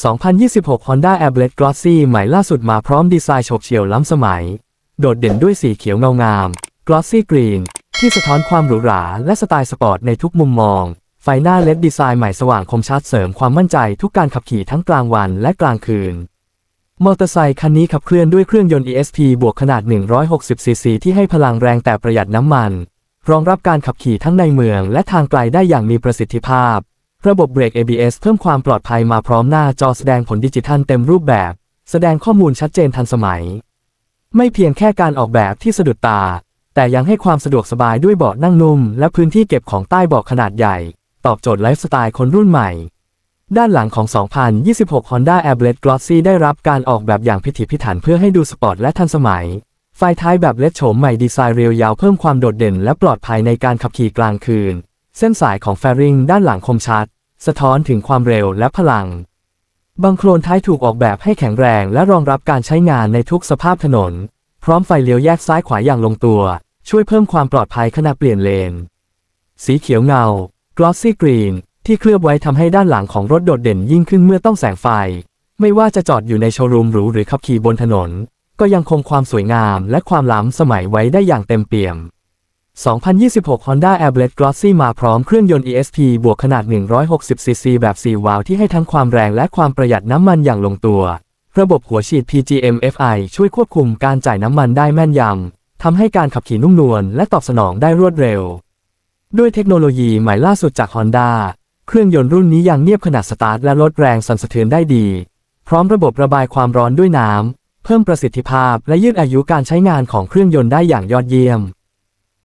2026 Honda a i r b l a d e Glossy ใหม่ล่าสุดมาพร้อมดีไซน์โฉบเฉี่ยวล้ำสมัย โดดเด่นด้วยสีเขียวเงางาม Glossy Green ที่สะท้อนความหรูหราและสไตล์สปอร์ตในทุกมุมมอง ไฟหน้าเลดดีไซน์ใหม่สว่างคมชัดเสริมความมั่นใจทุกการขับขี่ทั้งกลางวันและกลางคืน มอเตอร์ไซค์คันนี้ขับเคลื่อนด้วยเครื่องยนต์ ESP บวกขนาด 160 ซีซี ที่ให้พลังแรงแต่ประหยัดน้ำมัน รองรับการขับขี่ทั้งในเมืองและทางไกลได้อย่างมีประสิทธิภาพ ระบบเบรก ABS เพิ่มความปลอดภัยมาพร้อมหน้าจอแสดงผลดิจิทัลเต็มรูปแบบ แสดงข้อมูลชัดเจนทันสมัย ไม่เพียงแค่การออกแบบที่สะดุดตา แต่ยังให้ความสะดวกสบายด้วยเบาะนั่งนุ่ม และพื้นที่เก็บของใต้เบาะขนาดใหญ่ ตอบโจทย์ไลฟ์สไตล์คนรุ่นใหม่ ด้านหลังของ 2026 Honda a i r b l a d e Glossy ได้รับการออกแบบอย่างพิถีพิถันเพื่อให้ดูสปอร์ตและทันสมัย ไฟท้ายแบบเลดโฉมใหม่ดีไซน์เรียวยาวเพิ่มความโดดเด่นและปลอดภัยในการขับขี่กลางคืน เส้นสายของแฟริงด้านหลังคมชัด สะท้อนถึงความเร็วและพลัง บังโคลนท้ายถูกออกแบบให้แข็งแรงและรองรับการใช้งานในทุกสภาพถนน พร้อมไฟเลี้ยวแยกซ้ายขวาอย่างลงตัว ช่วยเพิ่มความปลอดภัยขณะเปลี่ยนเลน สีเขียวเงา glossy green ที่เคลือบไว้ทำให้ด้านหลังของรถโดดเด่นยิ่งขึ้นเมื่อต้องแสงไฟ ไม่ว่าจะจอดอยู่ในโชว์รูมหรูหรือขับขี่บนถนน ก็ยังคงความสวยงามและความล้ำสมัยไว้ได้อย่างเต็มเปี่ยม 2026 Honda a i r b l a d e Glossy มาพร้อมเครื่องยนต์ ESP บวกขนาด 160ซีซีแบบ 4 วาล์วที่ให้ทั้งความแรงและความประหยัดน้ำมันอย่างลงตัว ระบบหัวฉีด PGM-FI ช่วยควบคุมการจ่ายน้ำมันได้แม่นยำ ทำให้การขับขี่นุ่มนวลและตอบสนองได้รวดเร็ว ด้วยเทคโนโลยีใหม่ล่าสุดจาก Honda เครื่องยนต์รุ่นนี้ยังเนียบขนาดสตาร์ทและลดแรงสั่นสะเทือนได้ดี พร้อมระบบระบายความร้อนด้วยน้ำ เพิ่มประสิทธิภาพและยืดอายุการใช้งานของเครื่องยนต์ได้อย่างยอดเยี่ยม